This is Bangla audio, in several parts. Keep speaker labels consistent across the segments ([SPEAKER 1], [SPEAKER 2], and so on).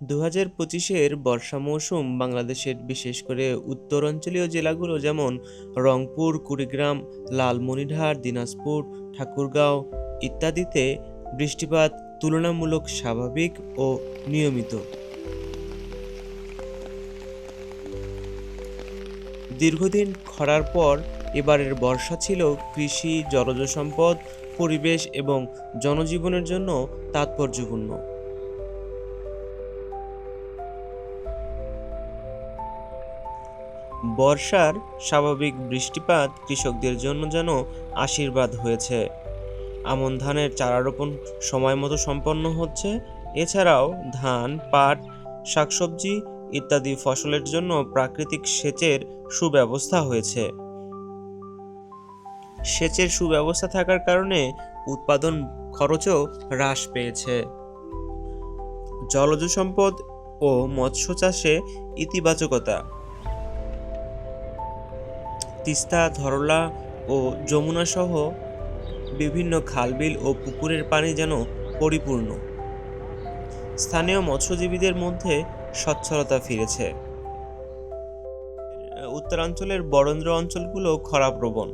[SPEAKER 1] দু হাজার পঁচিশের বর্ষা মৌসুম বাংলাদেশের বিশেষ করে উত্তরাঞ্চলীয় জেলাগুলো যেমন রংপুর, কুড়িগ্রাম, লালমনিরহাট, দিনাজপুর, ঠাকুরগাঁও ইত্যাদিতে বৃষ্টিপাত তুলনামূলক স্বাভাবিক ও নিয়মিত। দীর্ঘদিন খরার পর এবারের বর্ষা ছিল কৃষি, জলজ সম্পদ, পরিবেশ এবং জনজীবনের জন্য তাৎপর্যপূর্ণ। বর্ষার স্বাভাবিক বৃষ্টিপাত কৃষকদের জন্য যেন আশীর্বাদ হয়েছে। আমন ধানের চারা রোপণ সময় মতো সম্পন্ন হচ্ছে। এছাড়াও ধান, পাট, শাকসবজি ইত্যাদি ফসলের জন্য প্রাকৃতিক সেচের সুব্যবস্থা হয়েছে। সেচের সুব্যবস্থা থাকার কারণে উৎপাদন খরচও হ্রাস পেয়েছে। জলজ সম্পদ ও মৎস্য চাষে ইতিবাচকতা তিস্তা, ধরলা ও যমুনা সহ বিভিন্ন খালবিল ও পুকুরের পানি যেন পরিপূর্ণ। স্থানীয় মৎস্যজীবীদের মধ্যে সচ্ছলতা ফিরেছে। উত্তরাঞ্চলের বরেন্দ্র অঞ্চলগুলো খরাপ্রবণ।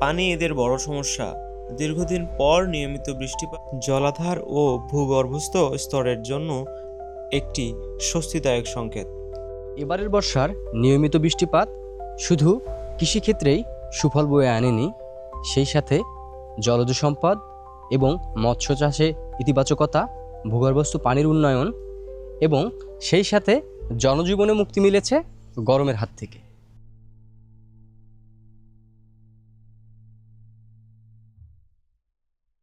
[SPEAKER 1] পানি এদের বড় সমস্যা। দীর্ঘদিন পর নিয়মিত বৃষ্টিপাত, জলাধার ও ভূগর্ভস্থ স্তরের জন্য একটি স্বস্তিদায়ক সংকেত।
[SPEAKER 2] এবারের বর্ষার নিয়মিত বৃষ্টিপাত শুধু কৃষিক্ষেত্রেই সুফল বয়ে আনেনি, সেই সাথে জলজ সম্পদ এবং মৎস্য চাষে ইতিবাচকতা, ভূগর্ভস্থ পানির উন্নয়ন এবং সেই সাথে জনজীবনে মুক্তি মিলেছে গরমের হাত থেকে।